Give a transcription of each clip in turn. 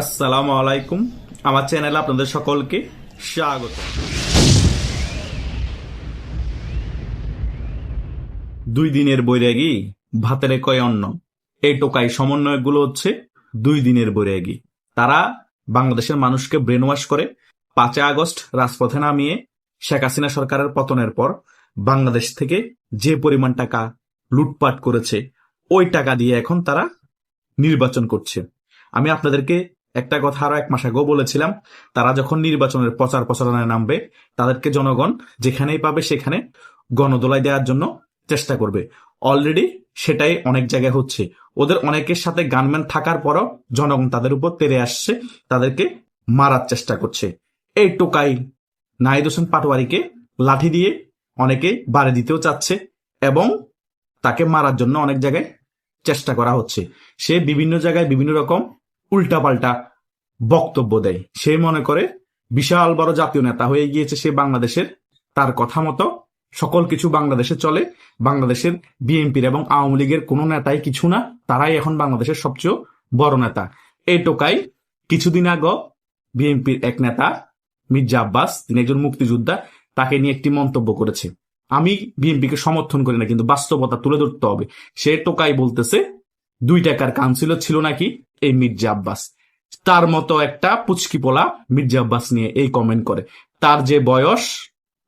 আসসালামু আলাইকুম আমার চ্যানেলে আপনাদের সকলকে স্বাগত। দুই দিনের বৈরাগী, ভাতের কয় অন্ন। এই টোকাই সমন্বয়গুলো হচ্ছে দুই দিনের বৈরাগী। তারা বাংলাদেশের মানুষকে ব্রেন ওয়াশ করে পাঁচই আগস্ট রাজপথে নামিয়ে শেখ হাসিনা সরকারের পতনের পর বাংলাদেশ থেকে যে পরিমাণ টাকা লুটপাট করেছে, ওই টাকা দিয়ে এখন তারা নির্বাচন করছে। আমি আপনাদেরকে একটা কথা আরও এক মাস আগেও বলেছিলাম, তারা যখন নির্বাচনের প্রচার প্রচারণায় নামবে, তাদেরকে জনগণ যেখানেই পাবে সেখানে গণদোলাই দেওয়ার জন্য চেষ্টা করবে। অলরেডি সেটাই অনেক জায়গায় হচ্ছে। ওদের অনেকের সাথে গানম্যান থাকার পরও জনগণ তাদের উপর তেরে আসছে, তাদেরকে মারার চেষ্টা করছে। এই টোকাই নাহিদ হোসেন পাটোয়ারিকে লাঠি দিয়ে অনেকে বাড়ি দিতেও চাচ্ছে এবং তাকে মারার জন্য অনেক জায়গায় চেষ্টা করা হচ্ছে। সে বিভিন্ন জায়গায় বিভিন্ন রকম উল্টাপাল্টা বক্তব্য দেয়। সে মনে করে, বিশাল বড় জাতীয় নেতা হয়ে গিয়েছে সে বাংলাদেশের। তার কথা মতো সকল কিছু বাংলাদেশে চলে। বাংলাদেশের বিএনপির এবং আওয়ামী লীগের কোনো নেতাই কিছু না, তারাই এখন বাংলাদেশের সবচেয়ে বড় নেতা। এই টোকাই কিছুদিন আগে বিএনপির এক নেতা, মির্জা আব্বাস, তিনি একজন মুক্তিযোদ্ধা, তাকে নিয়ে একটি মন্তব্য করেছে। আমি বিএনপিকে সমর্থন করি না, কিন্তু বাস্তবতা তুলে ধরতে হবে। সে টোকাই বলতেছে, দুই টাকার কাউন্সিলর ছিল নাকি? এই মির্জা আব্বাস। তার মতো একটা পুচকি পোলা মির্জা আব্বাস নিয়ে এই কমেন্ট করে। তার যে বয়স,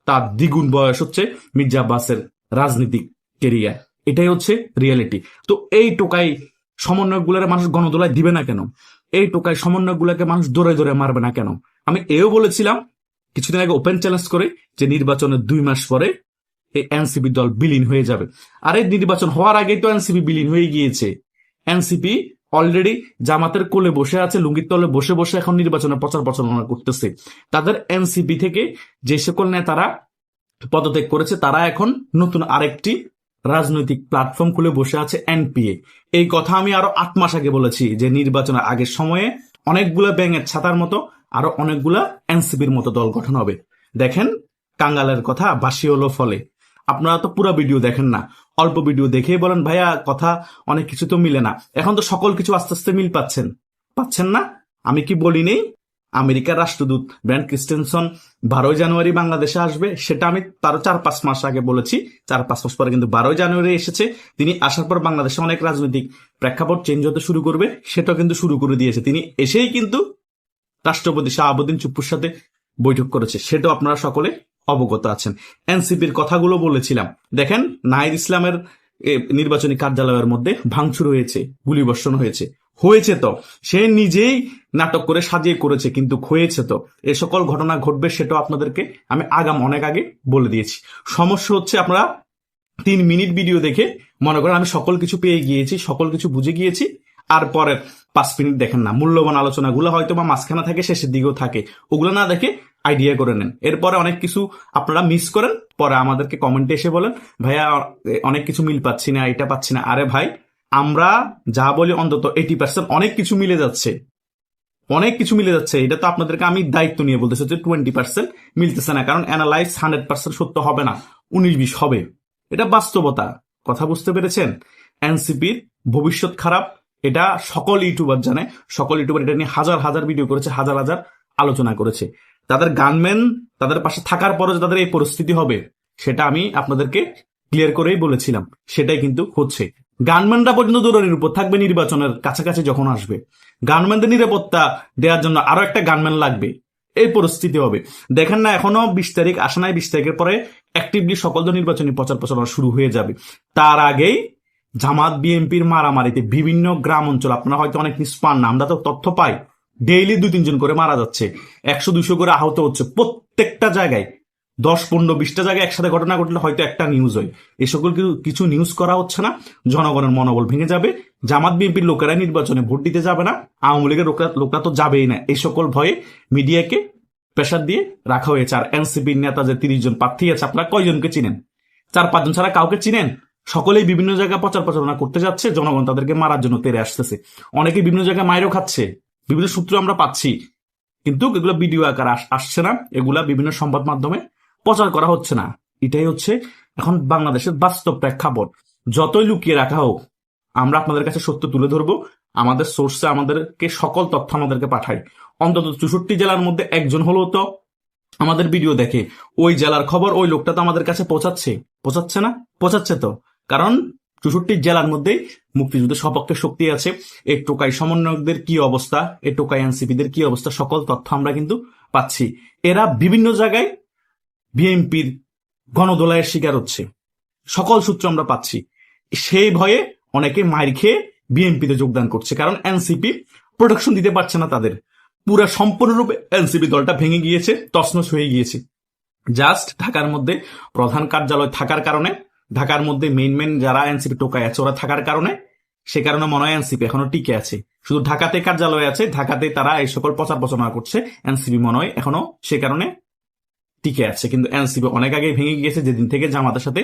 তার দ্বিগুণ বয়স হচ্ছে মির্জা আব্বাসের রাজনীতিক কেরিয়ার এটাই হচ্ছে রিয়েলিটি তো এই টোকাই সমন্বয়গুলোর মানুষ গণদোলায় দিবে না কেন? এই টোকাই সমন্বয়গুলোকে মানুষ দৌড়ে দৌড়ে মারবে না কেন? আমি এও বলেছিলাম, কিছুদিন আগে ওপেন চ্যালেঞ্জ করে যে নির্বাচনের দুই মাস পরে এই এনসিপি দল বিলীন হয়ে যাবে। আর এই নির্বাচন হওয়ার আগেই তো এনসিপি বিলীন হয়ে গিয়েছে। এনসিপি অলরেডি জামাতের কোলে বসে আছে, লুঙ্গির তলে বসে বসে এখন নির্বাচনের প্রচার প্রচারণা করতেছে। তাদের এনসিপি থেকে যে সকল নেতারা পদত্যাগ করেছে, তারা এখন নতুন আরেকটি রাজনৈতিক প্ল্যাটফর্ম খুলে বসে আছে এনপিএ এই কথা আমি আরও আট মাস আগে বলেছি যে নির্বাচনের আগের সময়ে অনেকগুলো ব্যাঙের ছাতার মতো আরও অনেকগুলা এনসিপির মতো দল গঠন হবে। দেখেন, কাঙ্গালের কথা বাসি হলো ফলে। আপনারা তো পুরো ভিডিও দেখেন না। অল্প ভিডিও দেখেই বলেন, ভাইয়া, কথা অনেক কিছু তো মিলে না। এখন তো সকল কিছু আস্তে আস্তে মিল পাচ্ছেন। পাচ্ছেন না? আমি কি বলি নেই? আমেরিকার রাষ্ট্রদূত ব্র্যান্ড ক্রিস্টেনসন বারোই জানুয়ারি বাংলাদেশে আসবে, সেটা আমি তারও চার পাঁচ মাস আগে বলেছি। চার পাঁচ মাস পরে কিন্তু বারোই জানুয়ারি এসেছে। তিনি আসার পর বাংলাদেশে অনেক রাজনৈতিক প্রেক্ষাপট চেঞ্জ হতে শুরু করবে, সেটাও কিন্তু শুরু করে দিয়েছে। তিনি এসেই কিন্তু রাষ্ট্রপতি শাহাবুদ্দিন চুপ্পুর সাথে বৈঠক করেছে, সেটাও আপনারা সকলে অবগত আছেন। এনসিপির কথাগুলো বলেছিলাম। দেখেন, নাহিদ ইসলামের নির্বাচনী কার্যালয়ের মধ্যে ভাঙচুর হয়েছে, গুলিবর্ষণ হয়েছে। হয়েছে তো। সে নিজেই নাটক করে সাজিয়ে করেছে, কিন্তু হয়েছে তো। এ সকল ঘটনা ঘটবে সেটাও আপনাদেরকে আমি আগাম, অনেক আগে বলে দিয়েছি। সমস্যা হচ্ছে আপনারা তিন মিনিট ভিডিও দেখে মনে করেন আমি সকল কিছু পেয়ে গিয়েছি, সকল কিছু বুঝে গিয়েছি, আর পরের পাঁচ মিনিট দেখেন না। মূল্যবান আলোচনাগুলো হয়তো বা মাঝখানে থাকে, শেষের দিকেও থাকে। ওগুলো না দেখে আইডিয়া করে নেন। এরপরে অনেক কিছু আপনারা মিস করেন, পরে আমাদেরকে কমেন্টে এসে বলেন, ভাইয়া, অনেক কিছু মিল পাচ্ছি না এটা পাচ্ছি না। আরে ভাই, আমরা যা বলি অন্তত এইটি পার্সেন্ট অনেক কিছু মিলে যাচ্ছে। অনেক কিছু মিলে যাচ্ছে। এটা তো আপনাদেরকে আমি দায়িত্ব নিয়ে বলতেছি যে টোয়েন্টি পার্সেন্ট মিলতেছে না, কারণ অ্যানালাইজ হান্ড্রেড পার্সেন্ট সত্য হবে না উনিশ বিশ হবে। এটা বাস্তবতা। কথা বুঝতে পেরেছেন? এনসিপির ভবিষ্যৎ খারাপ, এটা সকল ইউটিউবার জানে। সকল ইউটিউবার এটা নিয়ে হাজার হাজার ভিডিও করেছে, হাজার হাজার আলোচনা করেছে। তাদের গানম্যান তাদের পাশে থাকার পরও তাদের এই পরিস্থিতি হবে, সেটা আমি আপনাদেরকে ক্লিয়ার করেই বলেছিলাম। সেটাই কিন্তু হচ্ছে। গানম্যানরা পর্যন্ত দৌড়ানির উপর থাকবে নির্বাচনের কাছাকাছি যখন আসবে। গানম্যানদের নিরাপত্তা দেওয়ার জন্য আরও একটা গানম্যান লাগবে। এই পরিস্থিতি হবে। দেখেন না, এখনও বিশ তারিখ, আসে নাই বিশ তারিখের পরে অ্যাক্টিভলি সকল নির্বাচনী প্রচার প্রচারণা শুরু হয়ে যাবে। তার আগেই জামাত, বিএনপির মারামারিতে বিভিন্ন গ্রাম অঞ্চল, আপনারা হয়তো অনেক নিউজ পান না আমরা তো তথ্য পাই ডেইলি দুই, তিনজন করে মারা যাচ্ছে। একশো দুশো করে আহত হচ্ছে প্রত্যেকটা জায়গায়। দশ, পনেরো, বিশটা জায়গায় একসাথে ঘটনা ঘটলে হয়তো একটা নিউজ হয়। এই সকল কিছু- নিউজ করা হচ্ছে না। জনগণের মনোবল ভেঙে যাবে। জামাত বিএনপির লোকেরা নির্বাচনে ভোট দিতে যাবে না। আওয়ামী লীগের লোকরা তো যাবেই না। এই সকল ভয়ে মিডিয়াকে প্রেশার দিয়ে রাখা হয়েছে। আর এনসিপির নেতা যে তিরিশ জন প্রার্থী আছে, আপনারা কয়জনকে চিনেন? চার, পাঁচজন ছাড়া কাউকে চিনেন? সকলেই বিভিন্ন জায়গায় প্রচার প্রচারণা করতে যাচ্ছে। জনগণ তাদেরকে মারার জন্য তেরে আসতেছে। অনেকে বিভিন্ন জায়গায় মায়েরও খাচ্ছে। বিভিন্ন সূত্র আমরা পাচ্ছি, কিন্তু এগুলো ভিডিও আকার আস- আসছে না। এগুলা বিভিন্ন সংবাদ মাধ্যমে প্রচার করা হচ্ছে না। এটাই হচ্ছে এখন বাংলাদেশের বাস্তব প্রেক্ষাপট। যতই লুকিয়ে রাখা হোক, আমরা আপনাদের কাছে সত্য তুলে ধরবো। আমাদের সোর্সে আমাদেরকে সকল তথ্য আমাদেরকে পাঠায়। অন্তত চৌষট্টি জেলার মধ্যে একজন হলেও তো আমাদের ভিডিও দেখে। ওই জেলার খবর ওই লোকটা তো আমাদের কাছে পৌঁছাচ্ছে। পৌঁছাচ্ছে না? পৌঁছাচ্ছে তো। কারণ চৌষট্টি জেলার মধ্যে মুক্তিযুদ্ধের সপক্ষে শক্তি আছে। এই টোকাই সমন্বয়কদের কি অবস্থা? এই টোকাই এনসিপিদের কি অবস্থা? সকল তথ্য আমরা কিন্তু পাচ্ছি। এরা বিভিন্ন জায়গায় বিএনপির গণদোলায়ের শিকার হচ্ছে। সকল সূত্র আমরা পাচ্ছি। সেই ভয়ে অনেকে মাইর খেয়ে বিএনপিতে যোগদান করছে, কারণ এনসিপি প্রোটেকশন দিতে পারছে না তাদের। পুরা সম্পূর্ণরূপে এনসিপি দলটা ভেঙে গিয়েছে, তছনছ হয়ে গিয়েছে। জাস্ট ঢাকার মধ্যে প্রধান কার্যালয় থাকার কারণে ঢাকার মধ্যে মেইন মেন যারা এনসিপি টোকায় আছে, ওরা থাকার কারণে, সে কারণে মনে হয় এনসিপি এখনও টিকে আছে। শুধু ঢাকাতে কার্যালয় আছে, ঢাকাতে তারা এই সকল প্রচার প্রচারণা করছে এনসিপি মনে হয় এখনও সে কারণে টিকে আছে। কিন্তু এনসিপি অনেক আগে ভেঙে গিয়েছে, যেদিন থেকে জামাতের সাথে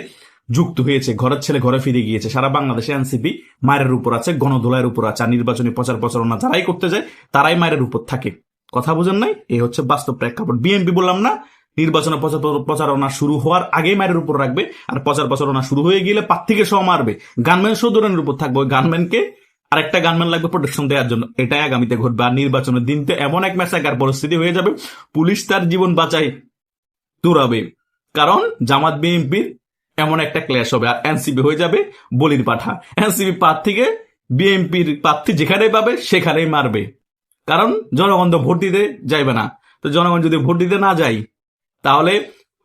যুক্ত হয়েছে, ঘরের ছেলে ঘরে ফিরে গিয়েছে। সারা বাংলাদেশে এনসিপি মায়ের উপর আছে গণদোলায়ের উপর আছে, আর নির্বাচনী প্রচার প্রচারণা যারাই করতে যায়, তারাই মায়ের উপর থাকে। কথা বোঝেন নাই? এই হচ্ছে বাস্তব প্রেক্ষাপট। বিএনপি বললাম না নির্বাচনে প্রচার প্রচারণা শুরু হওয়ার আগেই মায়ের উপর রাখবে, আর প্রচার প্রচারণা শুরু হয়ে গেলে পার্থিকে সহ মারবে। গানম্যান সৌদরণের উপর থাকবে। গানম্যানকে আরেকটা গানম্যান লাগবে প্রোটেকশন দেওয়ার জন্য। এটাই আগামীতে ঘটবে। আর নির্বাচনের দিন তো এমন এক ম্যাসাকার পরিস্থিতি হয়ে যাবে, পুলিশ তার জীবন বাঁচায়, দৌড়াবে। কারণ জামাত বিএনপির এমন একটা ক্ল্যাশ হবে, আর এনসিপি হয়ে যাবে বলির পাঠা। এনসিপি প্রার্থীকে বিএনপির প্রার্থী যেখানে পাবে, সেখানেই মারবে। কারণ জনগণ তো ভোট দিতে যাইবে না। তো জনগণ যদি ভোট দিতে না যায় তাহলে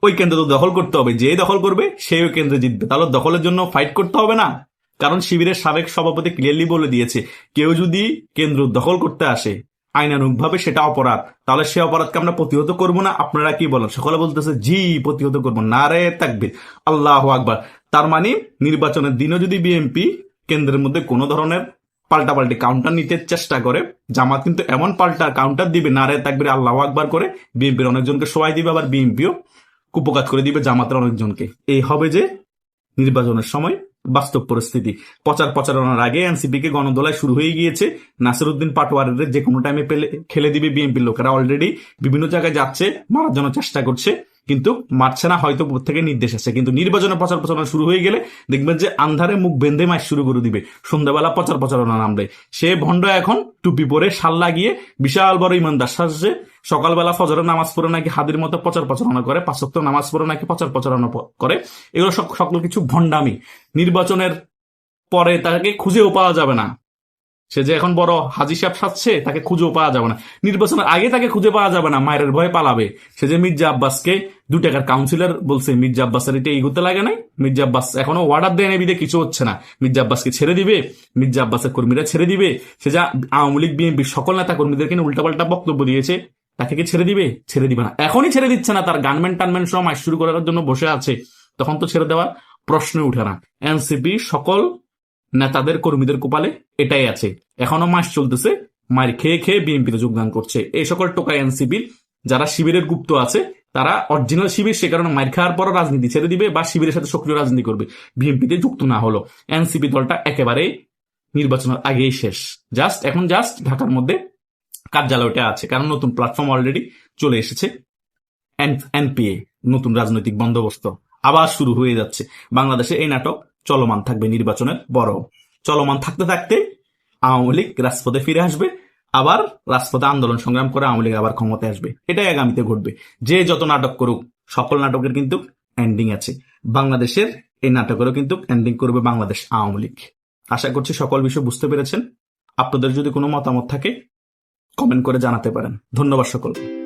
ওই কেন্দ্র তো দখল করতে হবে। যে দখল করবে, সেই ওই কেন্দ্রে জিতবে। তাহলে দখলের জন্য ফাইট করতে হবে না। কারণ শিবিরের সাবেক সভাপতি ক্লিয়ারলি বলে দিয়েছে, কেউ যদি কেন্দ্র দখল করতে আসে আইনানুক ভাবে সেটা অপরাধ। তাহলে সে অপরাধকে আমরা প্রতিহত করব না। আপনারা কি বলেন? সকলে বলতেছে, জি, প্রতিহত করব। না রে থাকবে আল্লাহ আকবার। তার মানে নির্বাচনের দিনও যদি বিএনপি কেন্দ্রের মধ্যে কোনো ধরনের পাল্টাপাল্টি কাউন্টার নিতে চেষ্টা করে। জামাত কিন্তু এমন পাল্টা কাউন্টার দিবে, না রে থাকবে আল্লাহ আকবার করে, বিএনপির অনেকজনকে সবাই দিবে, আবার বিএনপিও কুপকাত করে দিবে জামাতের অনেকজনকে। এই হবে যে নির্বাচনের সময় বাস্তব পরিস্থিতি। প্রচার প্রচারণার আগে এনসিপি কে গণদোলায় শুরু হয়ে গিয়েছে। নাসিরুদ্দিন পাটোয়ারের যে কোনো টাইমে পেলে, খেলে দিবে বিএনপির লোকেরা। অলরেডি বিভিন্ন জায়গায় যাচ্ছে, মারার জন্য চেষ্টা করছে। কিন্তু মারছে না, হয়তো থেকে নির্দেশ আছে কিন্তু নির্বাচনের প্রচার প্রচারণা শুরু হয়ে গেলে দেখবেন যে আন্ধারে মুখ বেঁধে মাস শুরু করে দিবে। সন্ধ্যাবেলা প্রচার প্রচারণা নামবে। সে ভণ্ড এখন টুপি পরে শাল লাগিয়ে বিশাল বড় ইমানদার সাজছে। সকালবেলা ফজরের নামাজ পড়ে নাকি হাদির মতো প্রচার প্রচারণা করে পাঁচক্ত নামাজ পড়ে নাকি প্রচার প্রচারণা করে। এগুলো সকল কিছু ভণ্ডামি। নির্বাচনের পরে তাকে খুঁজেও পাওয়া যাবে না। সে যে এখন বড় হাজি সাহেব সাজছে, তাকে খুঁজেও পাওয়া যাবে না। নির্বাচনের আগে তাকে খুঁজে পাওয়া যাবে না, মায়ের ভয়ে পালাবে। সে যে মির্জা আব্বাসকে দু টাকার কাউন্সিলর বলছে, মির্জা আব্বাসের এটা এগোতে লাগে নাই? মির্জা আব্বাস এখনও অর্ডার দেয় নেবিদে কিছু হচ্ছে না। মির্জা আব্বাসকে ছেড়ে দিবে, মির্জা আব্বাসের কর্মীরা ছেড়ে দিবে। সে যা আওয়ামী লীগ বিএনপির সকল নেতা কর্মীদেরকে উল্টাপাল্টা বক্তব্য দিয়েছে, তাকে কি ছেড়ে দিবে? ছেড়ে দিবে না। এখনই ছেড়ে দিচ্ছে না, তার গানমেন্ট টানমেন্ট সব মাস শুরু করার জন্য বসে আছে। তখন তো ছেড়ে দেওয়ার প্রশ্ন উঠে না। এনসিপি সকল নেতাদের কর্মীদের কপালে এটাই আছে। এখনও মাস চলতেছে, মার খেয়ে খেয়ে বিএনপিতে যোগদান করছে। এই সকল টোকা এনসিপির যারা শিবিরের গুপ্ত আছে, তারা অরিজিনাল শিবির, সে কারণে মার খাওয়ার পরও রাজনীতি ছেড়ে দিবে বা শিবিরের সাথে সক্রিয় রাজনীতি করবে। বিএনপিতে যুক্ত না হলো। এনসিপি দলটা একেবারে নির্বাচনের আগেই শেষ। জাস্ট, এখন জাস্ট ঢাকার মধ্যে কার্যালয়টা আছে, কারণ নতুন প্ল্যাটফর্ম অলরেডি চলে এসেছে। এনপিএ, নতুন রাজনৈতিক বন্দোবস্ত আবার শুরু হয়ে যাচ্ছে। বাংলাদেশে এই নাটক চলমান থাকবে নির্বাচনের বড়। চলমান থাকতে থাকতে আওয়ামী লীগ রাজপথে ফিরে আসবে, আবার রাজপথে আন্দোলন সংগ্রাম করে আওয়ামী লীগ আবার ক্ষমতায় আসবে। এটাই আগামীতে ঘটবে। যে যত নাটক করুক, সকল নাটকের কিন্তু এন্ডিং আছে। বাংলাদেশের এই নাটকেরও কিন্তু এন্ডিং করবে বাংলাদেশ আওয়ামী লীগ। আশা করছি সকল বিষয় বুঝতে পেরেছেন। আপনাদের যদি কোনো মতামত থাকে কমেন্ট করে জানাতে পারেন। ধন্যবাদ সকলকে।